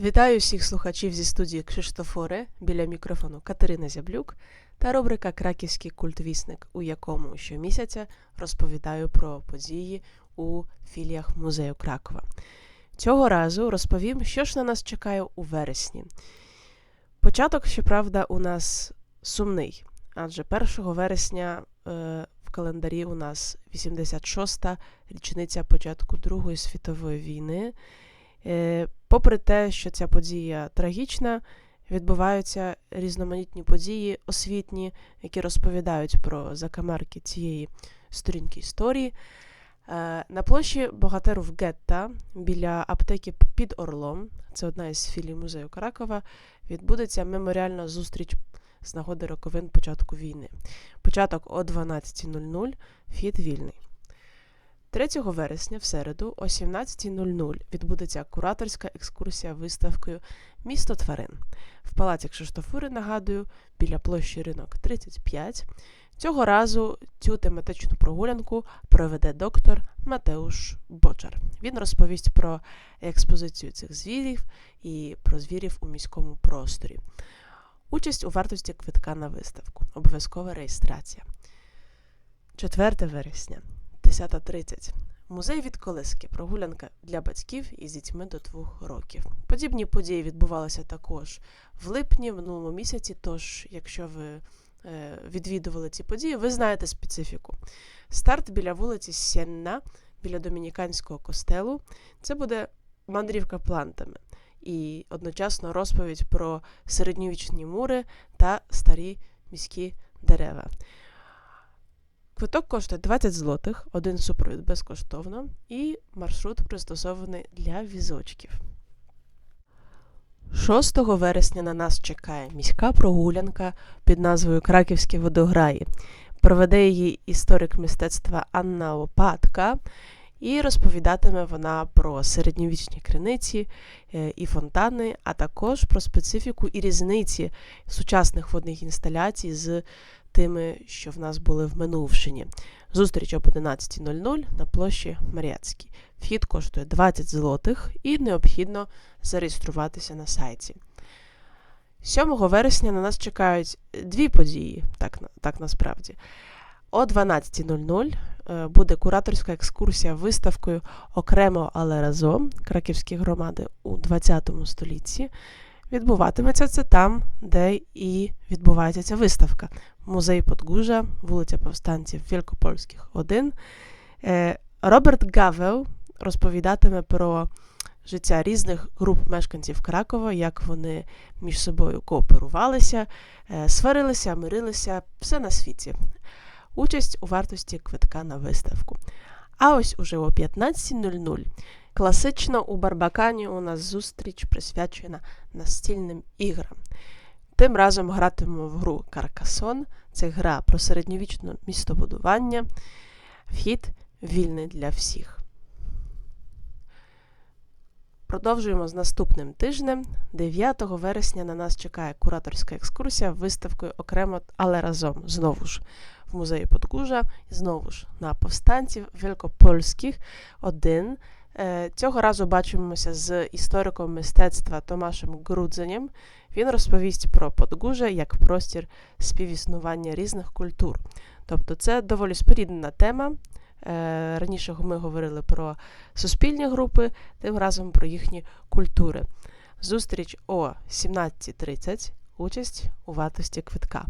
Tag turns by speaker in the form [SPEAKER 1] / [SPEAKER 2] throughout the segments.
[SPEAKER 1] Вітаю всіх слухачів зі студії Кшиштофоре біля мікрофону Катерина Зяблюк та рубрика Краківський культвісник, у якому щомісяця розповідаю про події у філіях музею Кракова. Цього разу розповім, що ж на нас чекає у вересні. Початок, щоправда, у нас сумний, адже 1 вересня е, в календарі у нас 86-та річниця початку Другої світової війни. Е, Попри те, що ця подія трагічна, відбуваються різноманітні події освітні, які розповідають про закамерки цієї сторінки історії. Е, На площі Богатиров Гетта біля аптеки під Орлом, це одна із філій музею Кракова, відбудеться меморіальна зустріч з нагоди роковин початку війни. Початок о 12.00, вхід вільний. 3 вересня в середу о 17.00 відбудеться кураторська екскурсія виставкою Місто тварин в палаці Кшиштофури, нагадую, біля площі ринок 35. Цього разу цю тематичну прогулянку проведе доктор Матеуш Бочар. Він розповість про експозицію цих звірів і про звірів у міському просторі. Участь у вартості квитка на виставку. Обов'язкова реєстрація. 4 вересня. 10.30. Музей від колиски. Прогулянка для батьків із дітьми до 2 років. Подібні події відбувалися також в липні, в минулому місяці. Тож, якщо ви е, відвідували ці події, ви знаєте специфіку. Старт біля вулиці Сенна, біля домініканського костелу. Це буде мандрівка плантами і одночасно розповідь про середньовічні мури та старі міські дерева. Квиток коштує 20 злотих, один супровід безкоштовно, і маршрут пристосований для візочків. 6 вересня на нас чекає міська прогулянка під назвою Краківські водограї. Проведе її історик мистецтва Анна Лопатка, і розповідатиме вона про середньовічні криниці е, і фонтани, а також про специфіку і різниці сучасних водних інсталяцій з тими, що в нас були в Минувшині. Зустріч об 11.00 на площі Маріацькій. Вхід коштує 20 злотих і необхідно зареєструватися на сайті. 7 вересня на нас чекають дві події, так, так насправді. О 12.00 е, буде кураторська екскурсія виставкою окремо, але разом Краківські громади у 20 столітті. Відбуватиметься це там, де і відбувається ця виставка. Музей Подгужа, вулиця Повстанців Вілкопольських, 1. Е, Роберт Гавел розповідатиме про життя різних груп мешканців Кракова, як вони між собою кооперувалися, е, сварилися, мирилися, все на світі. Участь у вартості квитка на виставку. А ось уже о 15.00 класично у Барбакані у нас зустріч присвячена настільним іграм. Тим разом гратимемо в гру Каркасон. Це гра про середньовічне містобудування. Вхід вільний для всіх. Продовжуємо з наступним тижнем. 9 вересня на нас чекає кураторська екскурсія виставкою окремо, але разом знову ж в музеї Подкужа, знову ж на повстанців Великопольських 1. Е, цього разу бачимося з істориком мистецтва Томашем Грудзенєм. Він розповість про Подгужа як простір співіснування різних культур. Тобто це доволі споріднена тема. Е, раніше ми говорили про суспільні групи, тим разом про їхні культури. Зустріч о 17.30, участь у вартості квитка.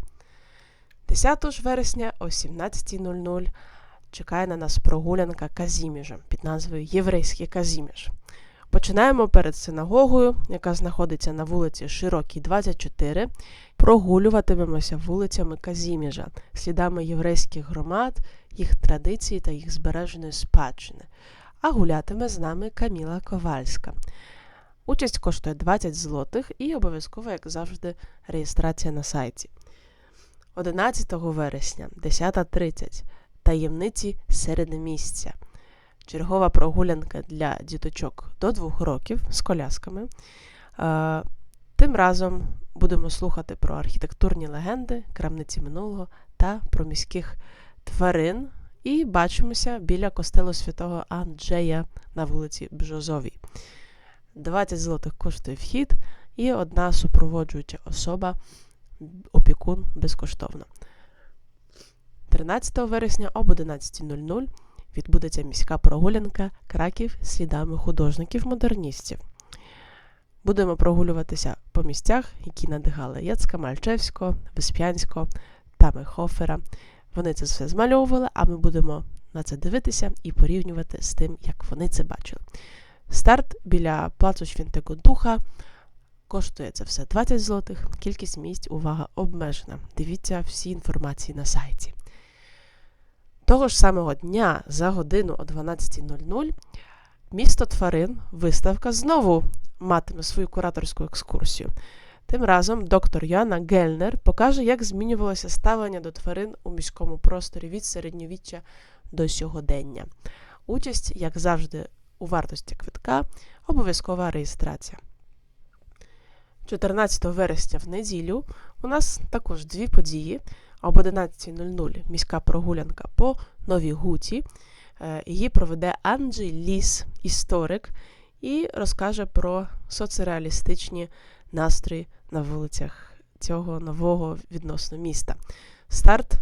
[SPEAKER 1] 10 ж вересня о 17.00 чекає на нас прогулянка Казіміжем під назвою Єврейський Казіміж. Починаємо перед синагогою, яка знаходиться на вулиці Широкій, 24. Прогулюватимемося вулицями Казіміжа, слідами єврейських громад, їх традицій та їх збереженої спадщини. А гулятиме з нами Каміла Ковальська. Участь коштує 20 злотих і обов'язково, як завжди, реєстрація на сайті. 11 вересня, 10.30 таємниці середмістя. Чергова прогулянка для діточок до двох років з колясками. Тим разом будемо слухати про архітектурні легенди, крамниці минулого та про міських тварин. І бачимося біля костелу святого Анджея на вулиці Бжозовій. 20 злотих коштує вхід і одна супроводжуюча особа, опікун безкоштовно. 13 вересня об 11.00 відбудеться міська прогулянка Краків слідами художників-модерністів. Будемо прогулюватися по місцях, які надихали Яцка, Мальчевського, Весп'янського та Мехофера. Вони це все змальовували, а ми будемо на це дивитися і порівнювати з тим, як вони це бачили. Старт біля плацу Святого Духа. Коштує це все 20 злотих. Кількість місць, увага, обмежена. Дивіться всі інформації на сайті. Того ж самого дня за годину о 12.00 місто тварин виставка знову матиме свою кураторську екскурсію. Тим разом доктор Яна Гельнер покаже, як змінювалося ставлення до тварин у міському просторі від середньовіччя до сьогодення. Участь, як завжди, у вартості квитка, обов'язкова реєстрація. 14 вересня в неділю у нас також дві події. Об 11.00 міська прогулянка по Новій Гуті. Е, Її проведе Анджей Ліс, історик, і розкаже про соцреалістичні настрої на вулицях цього нового відносно міста. Старт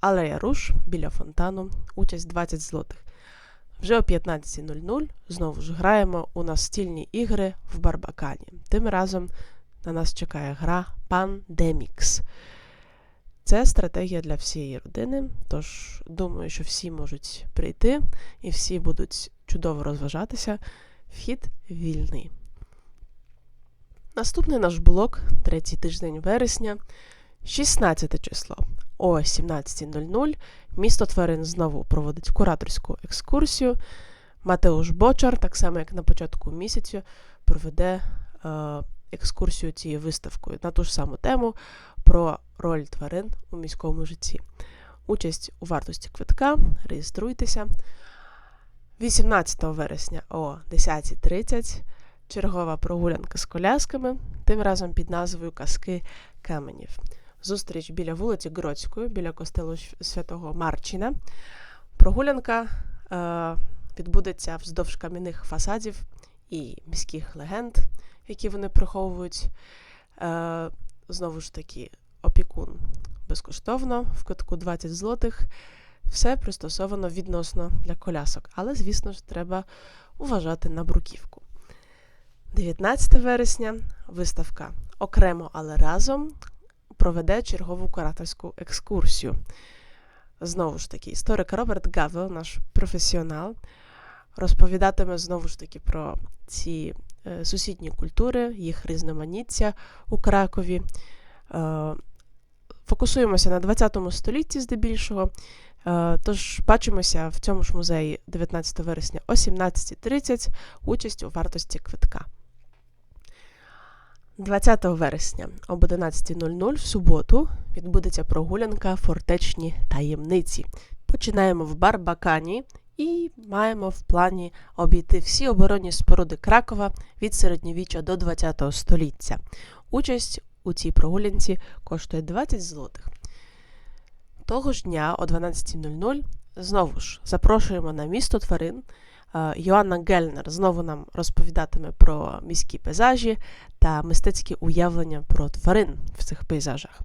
[SPEAKER 1] Алея Руш біля фонтану, участь 20 злотих. Вже о 15.00 знову ж граємо у настільні ігри в Барбакані. Тим разом на нас чекає гра Pandemix. Це стратегія для всієї родини, тож думаю, що всі можуть прийти і всі будуть чудово розважатися. Вхід вільний. Наступний наш блок, третій тиждень вересня, 16 число о 17.00. Місто тварин знову проводить кураторську екскурсію. Матеуш Бочар, так само як на початку місяця, проведе е, екскурсію цією виставкою на ту ж саму тему про роль тварин у міському житті. Участь у вартості квитка, реєструйтеся. 18 вересня о 10.30 чергова прогулянка з колясками, тим разом під назвою Казки Каменів. Зустріч біля вулиці Гроцької, біля костелу Святого Марчина. Прогулянка е, відбудеться вздовж кам'яних фасадів і міських легенд, які вони приховують. Е, Знову ж таки, опікун безкоштовно, в кутку 20 злотих. Все пристосовано відносно для колясок, але, звісно ж, треба уважати на бруківку. 19 вересня виставка окремо, але разом проведе чергову кураторську екскурсію. Знову ж таки, історик Роберт Гавел, наш професіонал, розповідатиме знову ж таки про ці сусідні культури, їх різноманіття у Кракові. Е, фокусуємося на 20 столітті здебільшого. Е, тож бачимося в цьому ж музеї 19 вересня о 17.30 участь у вартості квитка. 20 вересня об 11.00 в суботу відбудеться прогулянка фортечні таємниці. Починаємо в Барбакані і маємо в плані обійти всі оборонні споруди Кракова від середньовіччя до ХХ століття. Участь у цій прогулянці коштує 20 злотих. Того ж дня о 12.00 знову ж запрошуємо на місто тварин. Е, Йоанна Гельнер знову нам розповідатиме про міські пейзажі та мистецькі уявлення про тварин в цих пейзажах.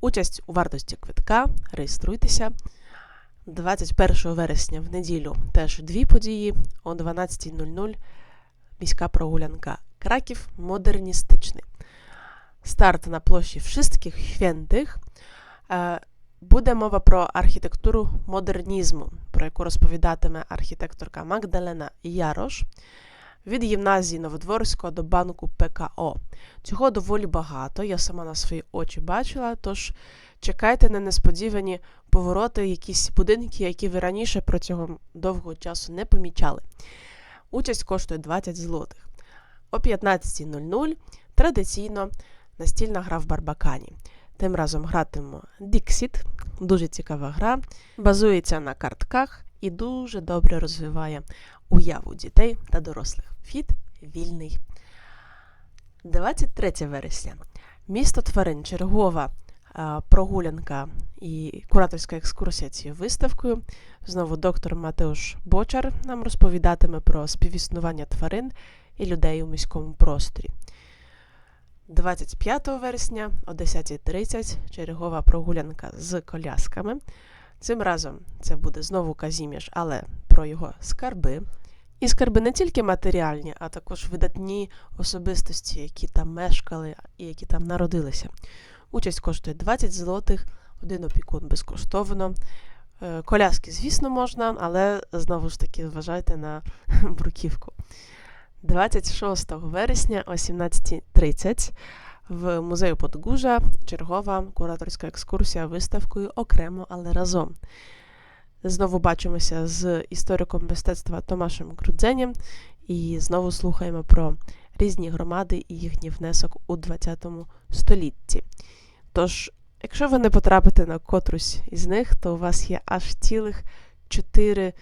[SPEAKER 1] Участь у вартості квитка, реєструйтеся. 21 вересня в неділю теж дві події о 12.00 міська прогулянка Краків модерністичний. Старт на площі Wszystkich Świętych. Е, Буде мова про архітектуру модернізму, про яку розповідатиме архітекторка Магдалена Ярош від гімназії Новодворського до банку ПКО. Цього доволі багато, я сама на свої очі бачила, тож чекайте на несподівані повороти, якісь будинки, які ви раніше протягом довгого часу не помічали. Участь коштує 20 злотих. О 15.00 традиційно настільна гра в Барбакані. Тим разом гратимемо Dixit, дуже цікава гра, базується на картках і дуже добре розвиває уяву дітей та дорослих. Вхід вільний. 23 вересня. Місто тварин, чергова прогулянка і кураторська екскурсія цією виставкою. Знову доктор Матеуш Бочар нам розповідатиме про співіснування тварин, і людей у міському просторі. 25 вересня о 10.30 чергова прогулянка з колясками. Цим разом це буде знову Казіміш, але про його скарби. І скарби не тільки матеріальні, а також видатні особистості, які там мешкали і які там народилися. Участь коштує 20 злотих, один опікун безкоштовно. Е, Коляски, звісно, можна, але знову ж таки зважайте на бруківку. 26 вересня о 17.30 в музею Подгужа чергова кураторська екскурсія виставкою окремо, але разом. Знову бачимося з істориком мистецтва Томашем Крудзенєм і знову слухаємо про різні громади і їхній внесок у ХХ столітті. Тож, якщо ви не потрапите на котрусь із них, то у вас є аж цілих чотири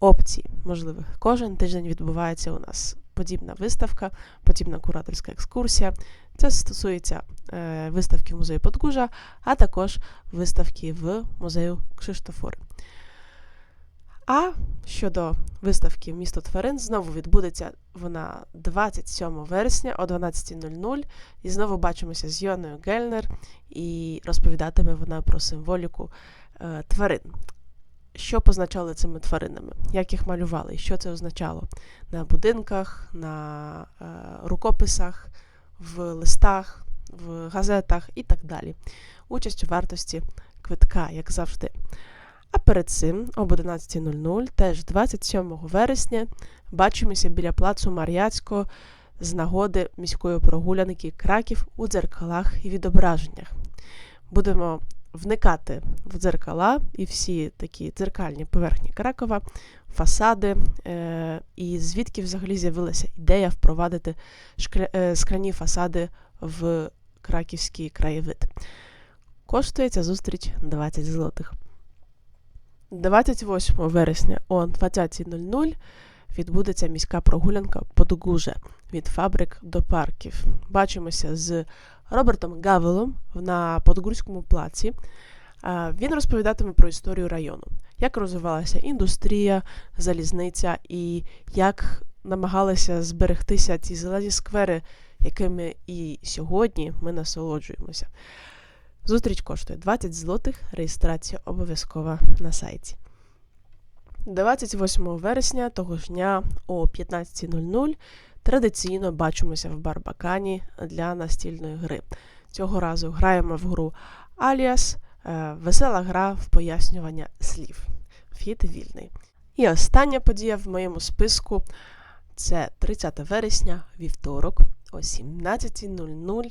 [SPEAKER 1] опції можливих. Кожен тиждень відбувається у нас подібна виставка, подібна кураторська екскурсія. Це стосується е, виставки в музею Подгужа, а також виставки в музею Кшиштофори. А щодо виставки Місто тварин, знову відбудеться вона 27 вересня о 12.00. І знову бачимося з Йоною Гельнер, і розповідатиме вона про символіку е, тварин. Що позначали цими тваринами, як їх малювали, і що це означало на будинках, на е, рукописах, в листах, в газетах і так далі. Участь у вартості квитка, як завжди. А перед цим, об 11.00, теж 27 вересня, бачимося біля плацу Мар'яцького з нагоди міської прогулянки краків у дзеркалах і відображеннях. Будемо вникати в дзеркала і всі такі дзеркальні поверхні Кракова, фасади, е- і звідки взагалі з'явилася ідея впровадити е- скляні фасади в краківський краєвид. Коштує ця зустріч 20 злотих. 28 вересня о 20.00 відбудеться міська прогулянка Подгуже від фабрик до парків. Бачимося з Робертом Гавелом на Подгурському плаці. Він розповідатиме про історію району, як розвивалася індустрія, залізниця і як намагалися зберегтися ці зелені сквери, якими і сьогодні ми насолоджуємося. Зустріч коштує 20 злотих, реєстрація обов'язкова на сайті. 28 вересня того ж дня о 15.00 традиційно бачимося в Барбакані для настільної гри. Цього разу граємо в гру Аліас, весела гра в пояснювання слів. Вхід вільний. І остання подія в моєму списку це 30 вересня, вівторок о 17.00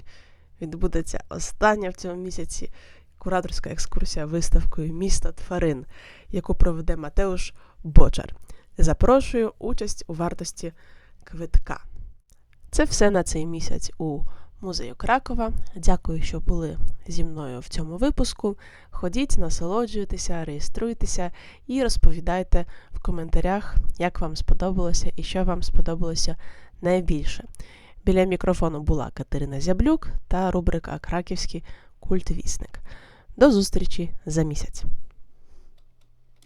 [SPEAKER 1] відбудеться остання в цьому місяці кураторська екскурсія виставкою Місто тварин, яку проведе Матеуш Бочар. Запрошую участь у вартості квитка. Це все на цей місяць у музею Кракова. Дякую, що були зі мною в цьому випуску. Ходіть, насолоджуйтеся, реєструйтеся і розповідайте в коментарях, як вам сподобалося і що вам сподобалося найбільше. Біля мікрофону була Катерина Зяблюк та рубрика Краківський культвісник. До зустрічі за місяць!